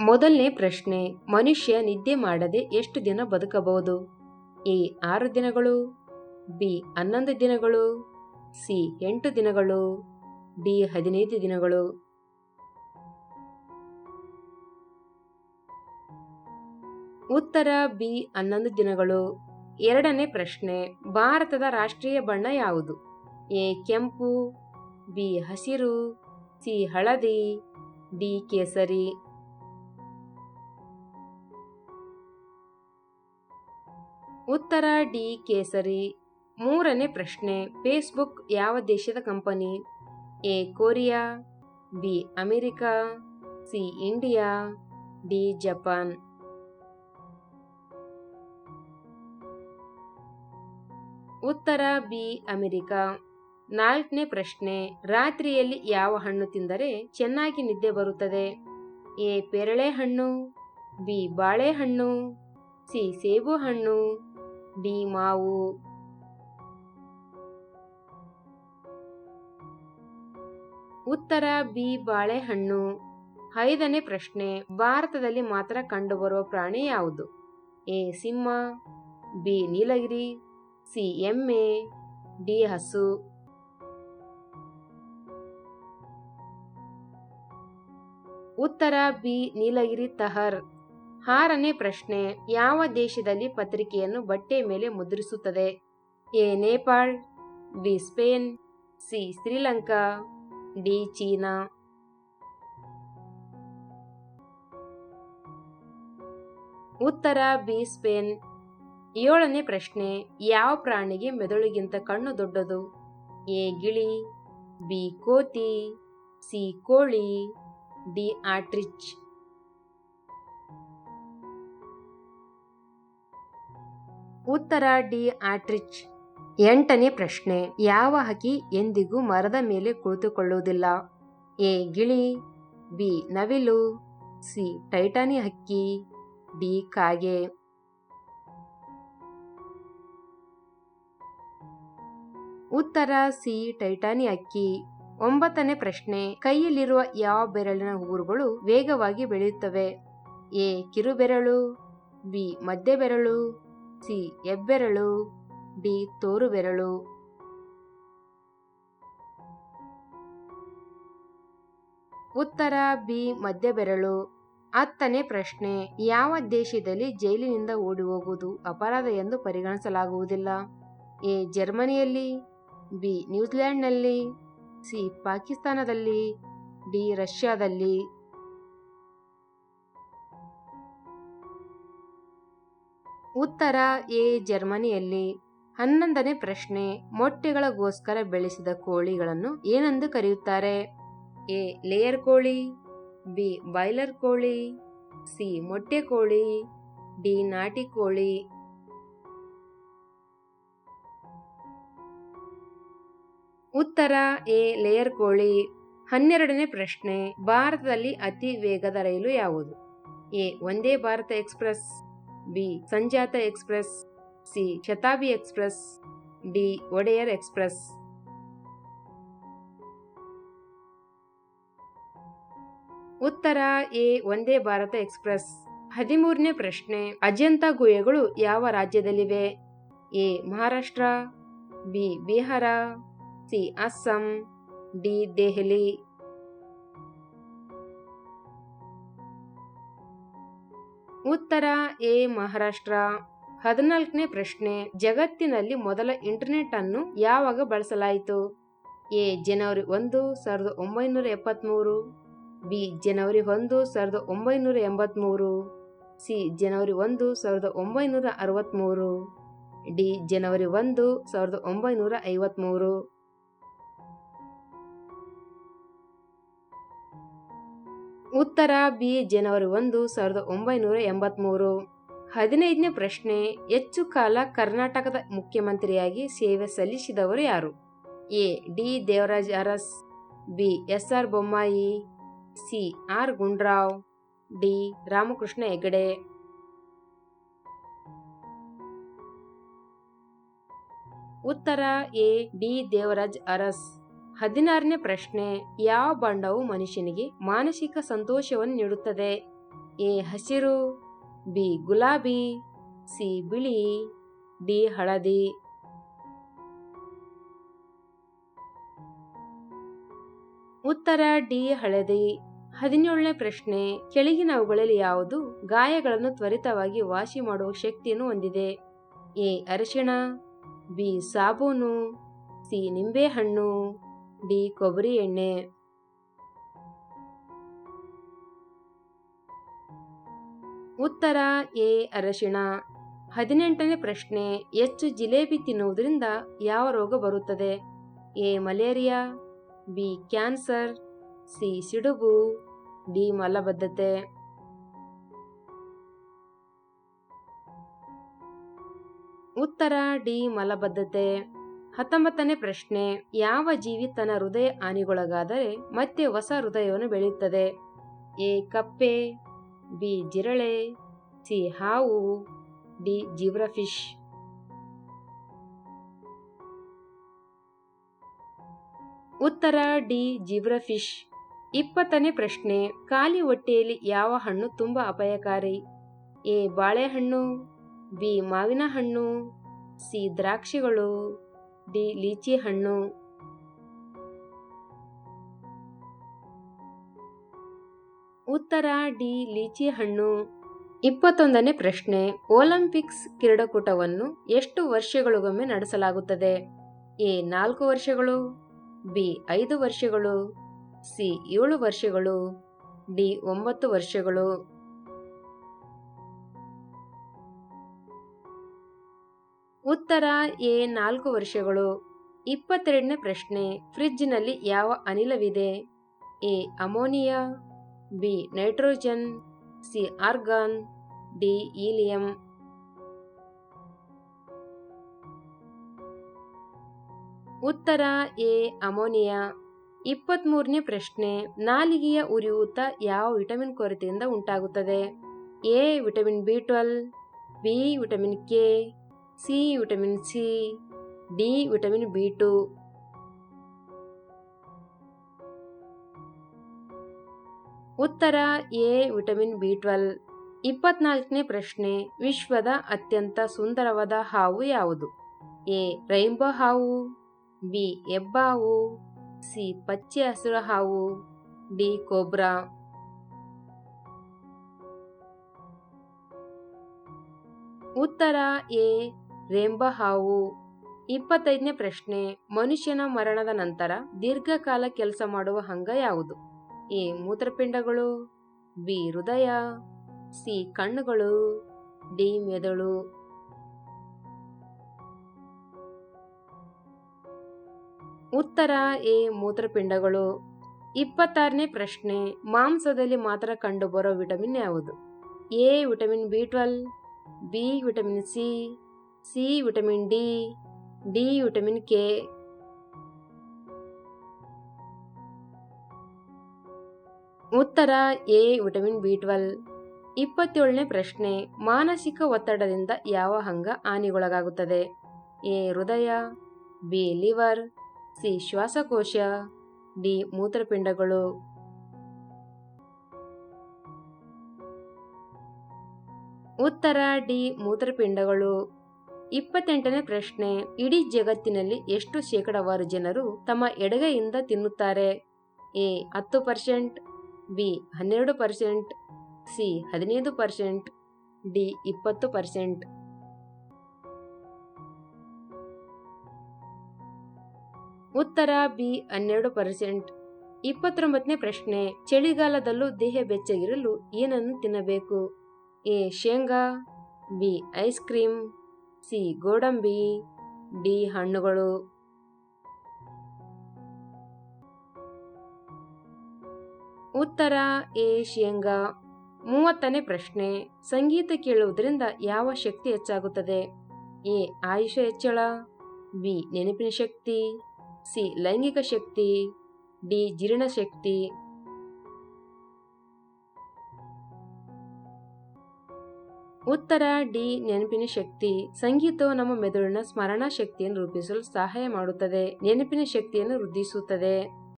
ಮೊದಲನೇ ಪ್ರಶ್ನೆ, ಮನುಷ್ಯ ನಿದ್ದೆ ಮಾಡದೆ ಎಷ್ಟು ದಿನ ಬದುಕಬಹುದು? ಎ, ಆರು ದಿನಗಳು, ಬಿ, ಹನ್ನೊಂದು ದಿನಗಳು, ಸಿ, ಎಂಟು ದಿನಗಳು, ಡಿ, ಹದಿನೈದು ದಿನಗಳು. ಉತ್ತರ ಬಿ, ಹನ್ನೊಂದು ದಿನಗಳು. ಎರಡನೇ ಪ್ರಶ್ನೆ, ಭಾರತದ ರಾಷ್ಟ್ರೀಯ ಬಣ್ಣ ಯಾವುದು? ಎ, ಕೆಂಪು, ಬಿ, ಹಸಿರು, ಸಿ, ಹಳದಿ, ಡಿ, ಕೇಸರಿ. ಉತ್ತರ ಡಿ ಕೇಸರಿ. ಮೂರನೇ ಪ್ರಶ್ನೆ, ಫೇಸ್ಬುಕ್ ಯಾವ ದೇಶದ company? A, Korea, B, America, C, India, D, Japan. ಉತ್ತರ ಬಿ, ಅಮೆರಿಕಾ. ನಾಲ್ಕನೇ ಪ್ರಶ್ನೆ, ರಾತ್ರಿಯಲ್ಲಿ ಯಾವ ಹಣ್ಣು ತಿಂದರೆ ಚೆನ್ನಾಗಿ ನಿದ್ದೆ ಬರುತ್ತದೆ? ಎ, ಪೇರಳೆ ಹಣ್ಣು, ಬಿ, ಬಾಳೆಹಣ್ಣು, ಸಿ, ಸೇಬು ಹಣ್ಣು ಡಿ ಮಾವು ಉತ್ತರ ಬಿ ಬಾಳೆಹಣ್ಣು ಐದನೇ ಪ್ರಶ್ನೆ. ಭಾರತದಲ್ಲಿ ಮಾತ್ರ ಕಂಡುಬರುವ ಪ್ರಾಣಿ ಯಾವುದು? ಎ. ಸಿಂಹ. ಬಿ. ನೀಲಗಿರಿ. ಸಿ. ಎಮ್ಮೆ. ಡಿ. ಹಸು. ಉತ್ತರ ಬಿ. ನೀಲಗಿರಿ ತಹರ್. ಆರನೇ ಪ್ರಶ್ನೆ, ಯಾವ ದೇಶದಲ್ಲಿ ಪತ್ರಿಕೆಯನ್ನು ಬಟ್ಟೆ ಮೇಲೆ ಮುದ್ರಿಸುತ್ತದೆ? A, Nepal, B, Spain, C, Sri Lanka, D, China. ಉತ್ತರ, ಬಿ, ಸ್ಪೇನ್. ಏಳನೇ ಪ್ರಶ್ನೆ, ಯಾವ ಪ್ರಾಣಿಗೆ ಮೆದುಳಿಗಿಂತ ಕಣ್ಣು ದೊಡ್ಡದು? ಎ, ಗಿಳಿ, ಬಿ, ಕೋತಿ, ಸಿ, ಕೋಳಿ, ಡಿ, ಆಟ್ರಿಚ್. ಉತ್ತರ ಡಿ ಆಟ್ರಿಚ್. ಎಂಟನೇ ಪ್ರಶ್ನೆ, ಯಾವ ಹಕ್ಕಿ ಎಂದಿಗೂ ಮರದ ಮೇಲೆ ಕುಳಿತುಕೊಳ್ಳುವುದಿಲ್ಲ? ಎ, ಗಿಳಿ, ಬಿ, ನವಿಲು, ಸಿ ಟೈಟಾನಿ ಹಕ್ಕಿ, ಡಿ, ಕಾಗೆ. ಉತ್ತರ ಸಿ ಟೈಟಾನಿ ಹಕ್ಕಿ. ಒಂಬತ್ತನೇ ಪ್ರಶ್ನೆ, ಕೈಯಲ್ಲಿರುವ ಯಾವ ಬೆರಳಿನ ಊರುಗಳು ವೇಗವಾಗಿ ಬೆಳೆಯುತ್ತವೆ? ಎ, ಕಿರುಬೆರಳು, ಬಿ ಮಧ್ಯ ಬೆರಳು ಸಿ, ಎಬ್ಬೆರಳು ಡಿ ತೋರುಬೆರಳು ಉತ್ತರ, ಬಿ ಮಧ್ಯ ಬೆರಳು ಹತ್ತನೇ ಪ್ರಶ್ನೆ, ಯಾವ ದೇಶದಲ್ಲಿ ಜೈಲಿನಿಂದ ಓಡಿ ಹೋಗುವುದು ಅಪರಾಧ ಎಂದು ಪರಿಗಣಿಸಲಾಗುವುದಿಲ್ಲ? ಎ, ಜರ್ಮನಿಯಲ್ಲಿ, ಬಿ ನ್ಯೂಜಿಲೆಂಡ್ನಲ್ಲಿ ಸಿ, ಪಾಕಿಸ್ತಾನದಲ್ಲಿ, ಡಿ, ರಷ್ಯಾದಲ್ಲಿ. ಉತ್ತರ ಎ ಜರ್ಮನಿಯಲ್ಲಿ ಹನ್ನೊಂದನೇ ಪ್ರಶ್ನೆ ಮೊಟ್ಟೆಗಳಗೋಸ್ಕರ ಬೆಳೆಸಿದ ಕೋಳಿಗಳನ್ನು ಏನೆಂದು ಕರೆಯುತ್ತಾರೆ? ಎ ಲೇಯರ್ ಕೋಳಿ, ಬಿ ಬಾಯ್ಲರ್ ಕೋಳಿ, ಸಿ ಮೊಟ್ಟೆ ಕೋಳಿ, ಡಿ ನಾಟಿ ಕೋಳಿ. ಉತ್ತರ ಎ ಲೇಯರ್ ಕೋಳಿ, ಹನ್ನೆರಡನೇ ಪ್ರಶ್ನೆ ಭಾರತದಲ್ಲಿ ಅತಿ ವೇಗದ ರೈಲು ಯಾವುದು? A, Vande Bharat express. B. ಸಂಜಾತ express, C. Shatabdi express, D. Wodeyar express. ಉತ್ತರ, ಎ. ಒಂದೇ ಭಾರತ ಎಕ್ಸ್ಪ್ರೆಸ್. ಹದಿಮೂರನೇ ಪ್ರಶ್ನೆ, ಅಜಂತ ಗುಹೆಗಳು ಯಾವ ರಾಜ್ಯದಲ್ಲಿವೆ? A. Maharashtra, B. Bihar, C. Assam, D. Delhi. ಉತ್ತರ ಎ, ಮಹಾರಾಷ್ಟ್ರ. ಹದಿನಾಲ್ಕನೇ ಪ್ರಶ್ನೆ, ಜಗತ್ತಿನಲ್ಲಿ ಮೊದಲ ಇಂಟರ್ನೆಟ್ ಅನ್ನು ಯಾವಾಗ ಬಳಸಲಾಯಿತು? ಎ, ಜನವರಿ ಒಂದು, ಸಾವಿರದ ಒಂಬೈನೂರ ಎಪ್ಪತ್ತ್ಮೂರು ಬಿ, ಜನವರಿ ಒಂದು, ಸಾವಿರದ ಒಂಬೈನೂರ ಎಂಬತ್ತ್ಮೂರು ಸಿ, ಜನವರಿ ಒಂದು, ಸಾವಿರದ ಒಂಬೈನೂರ ಅರವತ್ತ್ಮೂರು ಡಿ, ಜನವರಿ ಒಂದು, ಸಾವಿರದ ಒಂಬೈನೂರ ಐವತ್ತ್ಮೂರು ಉತ್ತರ ಬಿ ಜನವರಿ ಒಂದು, ಸಾವಿರದ ಒಂಬೈನೂರ ಎಂಬತ್ತ್ಮೂರು ಹದಿನೈದನೇ ಪ್ರಶ್ನೆ, ಹೆಚ್ಚು ಕಾಲ ಕರ್ನಾಟಕದ ಮುಖ್ಯಮಂತ್ರಿಯಾಗಿ ಸೇವೆ ಸಲ್ಲಿಸಿದವರು ಯಾರು? A, D Devaraj Urs, B S R Bommai, C, R Gundurao, D Ramakrishna Hegde ಉತ್ತರ ಎ, ಡಿ ದೇವರಾಜ್ ಅರಸ್. ಹದಿನಾರನೇ ಪ್ರಶ್ನೆ, ಯಾವ ಬಣ್ಣವು ಮನುಷ್ಯನಿಗೆ ಮಾನಸಿಕ ಸಂತೋಷವನ್ನು ನೀಡುತ್ತದೆ? ಎ, ಹಸಿರು, ಬಿ, ಗುಲಾಬಿ, ಸಿ, ಬಿಳಿ, ಡಿ, ಹಳದಿ. ಉತ್ತರ, ಡಿ, ಹಳದಿ. ಹದಿನೇಳನೇ ಪ್ರಶ್ನೆ, ಕೆಳಗಿನವುಗಳಲ್ಲಿ ಯಾವುದು ಗಾಯಗಳನ್ನು ತ್ವರಿತವಾಗಿ ವಾಸಿ ಮಾಡುವ ಶಕ್ತಿಯನ್ನು ಹೊಂದಿದೆ? ಎ, ಅರಿಶಿಣ, ಬಿ, ಸಾಬೂನು, ಸಿ, ನಿಂಬೆಹಣ್ಣು. ಡಿ ಕೊಬ್ಬರಿ ಎಣ್ಣೆ. ಉತ್ತರ ಎ ಅರಶಿಣ. ಹದಿನೆಂಟನೇ ಪ್ರಶ್ನೆ, ಹೆಚ್ಚು ಜಿಲೇಬಿ ತಿನ್ನುವುದರಿಂದ ಯಾವ ರೋಗ ಬರುತ್ತದೆ? A malaria, B cancer, C ಸಿಡುಬು, ಡಿ ಮಲಬದ್ಧತೆ. ಉತ್ತರ ಡಿ ಮಲಬದ್ಧತೆ. ಹತ್ತೊಂಬತ್ತನೇ ಪ್ರಶ್ನೆ, ಯಾವ ಜೀವಿ ತನ್ನ ಹೃದಯ ಹಾನಿಗೊಳಗಾದರೆ ಮತ್ತೆ ಹೊಸ ಹೃದಯವನ್ನು ಬೆಳೆಯುತ್ತದೆ? ಎ, ಕಪ್ಪೆ, ಬಿ, ಜಿರಳೆ, ಸಿ, ಹಾವು, ಡಿ ಜಿಬ್ರಫಿಶ್ ಉತ್ತರ, ಡಿ ಜೀವ್ರಫಿಶ್ ಇಪ್ಪತ್ತನೇ ಪ್ರಶ್ನೆ, ಖಾಲಿ ಹೊಟ್ಟೆಯಲ್ಲಿ ಯಾವ ಹಣ್ಣು ತುಂಬಾ ಅಪಾಯಕಾರಿ? ಎ, ಬಾಳೆಹಣ್ಣು, ಬಿ, ಮಾವಿನ ಹಣ್ಣು, ಸಿ, ದ್ರಾಕ್ಷಿಗಳು. ಡಿ ಲೀಚಿ ಹಣ್ಣು. ಉತ್ತರ ಡಿ ಲೀಚಿ ಹಣ್ಣು. ಇಪ್ಪತ್ತೊಂದನೇ ಪ್ರಶ್ನೆ, ಒಲಿಂಪಿಕ್ಸ್ ಕ್ರೀಡಾಕೂಟವನ್ನು ಎಷ್ಟು ವರ್ಷಗಳಿಗೊಮ್ಮೆ ನಡೆಸಲಾಗುತ್ತದೆ? ಎ, ನಾಲ್ಕು ವರ್ಷಗಳು, ಬಿ, ಐದು ವರ್ಷಗಳು, ಸಿ, ಏಳು ವರ್ಷಗಳು, ಡಿ, ಒಂಬತ್ತು ವರ್ಷಗಳು. ಉತ್ತರ ಎ ನಾಲ್ಕು ವರ್ಷಗಳು. ಇಪ್ಪತ್ತೆರಡನೇ ಪ್ರಶ್ನೆ ಫ್ರಿಜ್ನಲ್ಲಿ ಯಾವ ಅನಿಲವಿದೆ? A ammonia, B nitrogen, C argon, D helium ಉತ್ತರ ಎ ಅಮೋನಿಯಾ. ಇಪ್ಪತ್ಮೂರನೇ ಪ್ರಶ್ನೆ, ನಾಲಿಗೆಯ ಉರಿಯೂತ ಯಾವ ವಿಟಮಿನ್ ಕೊರತೆಯಿಂದ ಉಂಟಾಗುತ್ತದೆ? A vitamin B twelve, B vitamin K C vitamin C D vitamin B two ಉತ್ತರ ಎ ವಿಟಮಿನ್ ಬಿ ಟ್ವೆಲ್ ಇಪ್ಪತ್ನಾಲ್ಕನೇ ಪ್ರಶ್ನೆ, ವಿಶ್ವದ ಅತ್ಯಂತ ಸುಂದರವಾದ ಹಾವು ಯಾವುದು? ಎ ರೈನ್ಬೋ ಹಾವು. ಬಿ ಎಬ್ಬಾವು ಸಿ ಪಚ್ಚೆ ಹಸಿರು ಹಾವು. D cobra. ಉತ್ತರ ಎ ರೇಂಬ ಹಾವು. ಇಪ್ಪತ್ತೈದನೇ ಪ್ರಶ್ನೆ, ಮನುಷ್ಯನ ಮರಣದ ನಂತರ ದೀರ್ಘಕಾಲ ಕೆಲಸ ಮಾಡುವ ಅಂಗ ಯಾವುದು? ಎ, ಮೂತ್ರಪಿಂಡಗಳು, ಬಿ, ಹೃದಯ, ಸಿ, ಕಣ್ಣುಗಳು, ಡಿ, ಮೆದುಳು. ಉತ್ತರ, ಎ, ಮೂತ್ರಪಿಂಡಗಳು. ಇಪ್ಪತ್ತಾರನೇ ಪ್ರಶ್ನೆ, ಮಾಂಸದಲ್ಲಿ ಮಾತ್ರ ಕಂಡುಬರೋ ವಿಟಮಿನ್ ಯಾವುದು? A, vitamin B twelve, B, vitamin C C vitamin D D vitamin K ಉತ್ತರ ಎ ವಿಟಮಿನ್ ಬಿ ಟ್ವೆಲ್ ಇಪ್ಪತ್ತೇಳನೇ ಪ್ರಶ್ನೆ, ಮಾನಸಿಕ ಒತ್ತಡದಿಂದ ಯಾವ ಅಂಗ ಹಾನಿಗೊಳಗಾಗುತ್ತದೆ? ಎ, ಹೃದಯ, ಬಿ, ಲಿವರ್, ಸಿ, ಶ್ವಾಸಕೋಶ, ಡಿ, ಮೂತ್ರಪಿಂಡಗಳು. ಉತ್ತರ, ಡಿ, ಮೂತ್ರಪಿಂಡಗಳು. ಇಪ್ಪತ್ತೆಂಟನೇ ಪ್ರಶ್ನೆ, ಇಡೀ ಜಗತ್ತಿನಲ್ಲಿ ಎಷ್ಟು ಶೇಕಡಾವಾರು ಜನರು ತಮ್ಮ ಎಡಗೈಯಿಂದ ತಿನ್ನುತ್ತಾರೆ? ಎ, ಹತ್ತು ಪರ್ಸೆಂಟ್, ಬಿ, ಹನ್ನೆರಡು ಪರ್ಸೆಂಟ್, ಸಿ, ಹದಿನೈದು ಪರ್ಸೆಂಟ್, ಡಿ, ಇಪ್ಪತ್ತು ಪರ್ಸೆಂಟ್. ಉತ್ತರ, ಬಿ, ಹನ್ನೆರಡು ಪರ್ಸೆಂಟ್. ಇಪ್ಪತ್ತೊಂಬತ್ತನೇ ಪ್ರಶ್ನೆ, ಚಳಿಗಾಲದಲ್ಲೂ ದೇಹ ಬೆಚ್ಚಗಿರಲು ಏನನ್ನು ತಿನ್ನಬೇಕು? ಎ, ಶೇಂಗಾ, ಬಿ, ಐಸ್ ಕ್ರೀಮ್ ಸಿ, ಗೋಡಂಬಿ, ಡಿ, ಹಣ್ಣುಗಳು. ಉತ್ತರ ಎ, ಶೇಂಗಾ. ಮೂವತ್ತನೇ ಪ್ರಶ್ನೆ. ಸಂಗೀತ ಕೇಳುವುದರಿಂದ ಯಾವ ಶಕ್ತಿ ಹೆಚ್ಚಾಗುತ್ತದೆ? ಎ ಆಯುಷ ಹೆಚ್ಚಳ. ಬಿ, ನೆನಪಿನ ಶಕ್ತಿ. ಸಿ, ಲೈಂಗಿಕ ಶಕ್ತಿ. ಡಿ ಜೀರ್ಣಶಕ್ತಿ ಉತ್ತರ ಡಿ ನೆನಪಿನ ಶಕ್ತಿ. ಸಂಗೀತವು ನಮ್ಮ ಮೆದುಳಿನ ಸ್ಮರಣಾ ಶಕ್ತಿಯನ್ನು ರೂಪಿಸಲು ಸಹಾಯ ಮಾಡುತ್ತದೆ. ನೆನಪಿನ ಶಕ್ತಿಯನ್ನು ವೃದ್ಧಿಸುತ್ತದೆ.